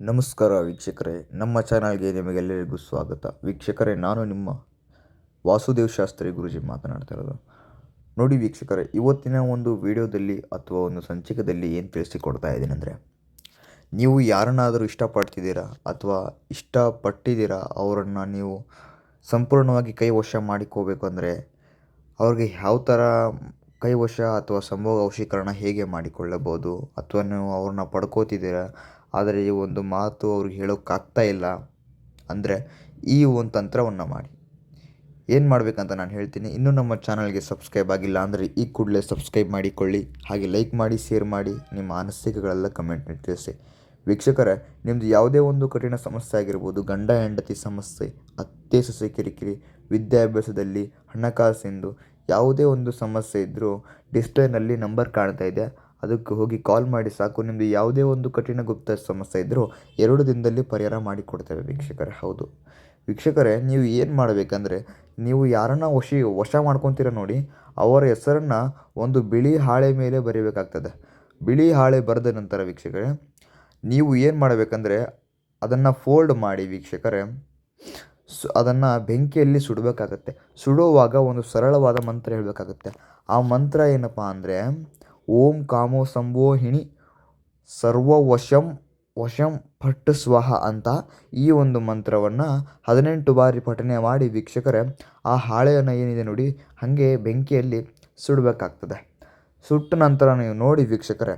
ನಮಸ್ಕಾರ ವೀಕ್ಷಕರೇ, ನಮ್ಮ ಚಾನಲ್ಗೆ ನಿಮಗೆಲ್ಲರಿಗೂ ಸ್ವಾಗತ. ವೀಕ್ಷಕರೇ, ನಾನು ನಿಮ್ಮ ವಾಸುದೇವ್ ಶಾಸ್ತ್ರಿ ಗುರುಜಿ ಮಾತನಾಡ್ತಾ ಇರೋದು. ನೋಡಿ ವೀಕ್ಷಕರೇ, ಇವತ್ತಿನ ಒಂದು ವಿಡಿಯೋದಲ್ಲಿ ಅಥವಾ ಒಂದು ಸಂಚಿಕೆಯಲ್ಲಿ ಏನು ತಿಳಿಸಿಕೊಡ್ತಾ ಇದ್ದೀನಿ ಅಂದರೆ, ನೀವು ಯಾರನ್ನಾದರೂ ಇಷ್ಟಪಡ್ತಿದ್ದೀರಾ ಅಥವಾ ಇಷ್ಟಪಟ್ಟಿದ್ದೀರಾ ಅವರನ್ನು ನೀವು ಸಂಪೂರ್ಣವಾಗಿ ಕೈವಶ ಮಾಡಿಕೋಬೇಕು ಅಂದರೆ, ಅವ್ರಿಗೆ ಯಾವ ಥರ ಕೈವಶ ಅಥವಾ ಸಂಭೋಗ ವಶೀಕರಣ ಹೇಗೆ ಮಾಡಿಕೊಳ್ಳಬಹುದು ಅಥವಾ ನೀವು ಅವ್ರನ್ನ ಪಡ್ಕೋತಿದ್ದೀರಾ ಆದರೆ ಈ ಒಂದು ಮಾತು ಅವ್ರಿಗೆ ಹೇಳೋಕ್ಕಾಗ್ತಾ ಇಲ್ಲ. ಅಂದರೆ ಈ ಒಂದು ತಂತ್ರವನ್ನು ಮಾಡಿ. ಏನು ಮಾಡಬೇಕಂತ ನಾನು ಹೇಳ್ತೀನಿ, ಇನ್ನೂ ನಮ್ಮ ಚಾನಲ್ಗೆ ಸಬ್ಸ್ಕ್ರೈಬ್ ಆಗಿಲ್ಲ ಅಂದರೆ ಈ ಕೂಡಲೇ ಸಬ್ಸ್ಕ್ರೈಬ್ ಮಾಡಿಕೊಳ್ಳಿ, ಹಾಗೆ ಲೈಕ್ ಮಾಡಿ, ಶೇರ್ ಮಾಡಿ, ನಿಮ್ಮ ಅನಿಸಿಕೆಗಳೆಲ್ಲ ಕಮೆಂಟ್ನಲ್ಲಿ ತಿಳಿಸಿ. ವೀಕ್ಷಕರೇ ನಿಮ್ಮದು ಯಾವುದೇ ಒಂದು ಕಠಿಣ ಸಮಸ್ಯೆ ಆಗಿರ್ಬೋದು, ಗಂಡ, ಹೆಂಡತಿ ಸಮಸ್ಯೆ, ಅತ್ತೆ, ಸೊಸೆ, ಕಿರಿಕಿರಿ, ವಿದ್ಯಾಭ್ಯಾಸದಲ್ಲಿ ಹಣಕಾಸಿಂದು ಯಾವುದೇ ಒಂದು ಸಮಸ್ಯೆ ಇದ್ದರೂ ಡಿಸ್ಪ್ಲೇನಲ್ಲಿ ನಂಬರ್ ಕಾಣ್ತಾ ಇದೆ. ಅದಕ್ಕೆ ಹೋಗಿ ಕಾಲ್ ಮಾಡಿ ಸಾಕು. ನಿಮ್ಮದು ಯಾವುದೇ ಒಂದು ಕಠಿಣ ಗುಪ್ತ ಸಮಸ್ಯೆ ಇದ್ದರೂ ಎರಡು ದಿನದಲ್ಲಿ ಪರಿಹಾರ ಮಾಡಿಕೊಡ್ತೇವೆ ವೀಕ್ಷಕರೇ. ಹೌದು. ವೀಕ್ಷಕರೇ, ನೀವು ಏನು ಮಾಡಬೇಕಂದ್ರೆ, ನೀವು ಯಾರನ್ನ ವಶಿ, ವಶ ಮಾಡ್ಕೊತೀರ ನೋಡಿ, ಅವರ ಹೆಸರನ್ನು ಒಂದು ಬಿಳಿ ಹಾಳೆ ಮೇಲೆ ಬರೀಬೇಕಾಗ್ತದೆ. ಬಿಳಿ ಹಾಳೆ ಬರೆದ ನಂತರ ವೀಕ್ಷಕರೇ, ನೀವು ಏನು ಮಾಡಬೇಕಂದ್ರೆ, ಅದನ್ನು ಫೋಲ್ಡ್ ಮಾಡಿ ವೀಕ್ಷಕರೇ, ಸು, ಅದನ್ನು ಬೆಂಕಿಯಲ್ಲಿ ಸುಡಬೇಕಾಗತ್ತೆ. ಸುಡುವಾಗ ಒಂದು ಸರಳವಾದ ಮಂತ್ರ ಹೇಳಬೇಕಾಗತ್ತೆ. ಆ ಮಂತ್ರ ಏನಪ್ಪ ಅಂದರೆ ಓಂ ಕಾಮೋ ಸಂಭೋಹಿಣಿ ಸರ್ವವಶಂ ವಶಂ ಪಟ್ಟ ಸ್ವಹ ಅಂತ ಈ ಒಂದು ಮಂತ್ರವನ್ನು ಹದಿನೆಂಟು ಬಾರಿ ಪಠನೆ ಮಾಡಿ ವೀಕ್ಷಕರೇ, ಆ ಹಾಳೆಯನ್ನು ಏನಿದೆ ನೋಡಿ, ಹಾಗೆ ಬೆಂಕಿಯಲ್ಲಿ ಸುಡಬೇಕಾಗ್ತದೆ. ಸುಟ್ಟ ನಂತರ ನೀವು ನೋಡಿ ವೀಕ್ಷಕರೇ,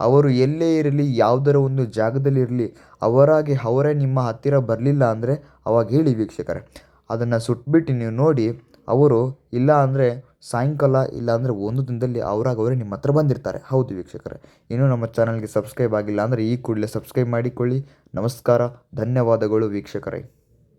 ಅವರು ಎಲ್ಲೇ ಇರಲಿ, ಯಾವುದರ ಒಂದು ಜಾಗದಲ್ಲಿ ಇರಲಿ, ಅವರಾಗಿ ಅವರೇ ನಿಮ್ಮ ಹತ್ತಿರ ಬರಲಿಲ್ಲ ಅಂದರೆ ಅವಾಗ ಹೇಳಿ ವೀಕ್ಷಕರೇ, ಅದನ್ನು ಸುಟ್ಬಿಟ್ಟು ನೀವು ನೋಡಿ, ಅವರು ಇಲ್ಲ ಅಂದರೆ ಸಾಯಂಕಾಲ ಇಲ್ಲಾಂದರೆ ಒಂದು ದಿನದಲ್ಲಿ ಅವರಾಗವರೇ ನಿಮ್ಮ ಹತ್ರ ಬಂದಿರ್ತಾರೆ. ಹೌದು ವೀಕ್ಷಕರೇ. ಇನ್ನೂ ನಮ್ಮ ಚಾನಲ್ಗೆ ಸಬ್ಸ್ಕ್ರೈಬ್ ಆಗಿಲ್ಲ ಅಂದರೆ ಈ ಕೂಡಲೇ ಸಬ್ಸ್ಕ್ರೈಬ್ ಮಾಡಿಕೊಳ್ಳಿ. ನಮಸ್ಕಾರ. ಧನ್ಯವಾದಗಳು ವೀಕ್ಷಕರೇ.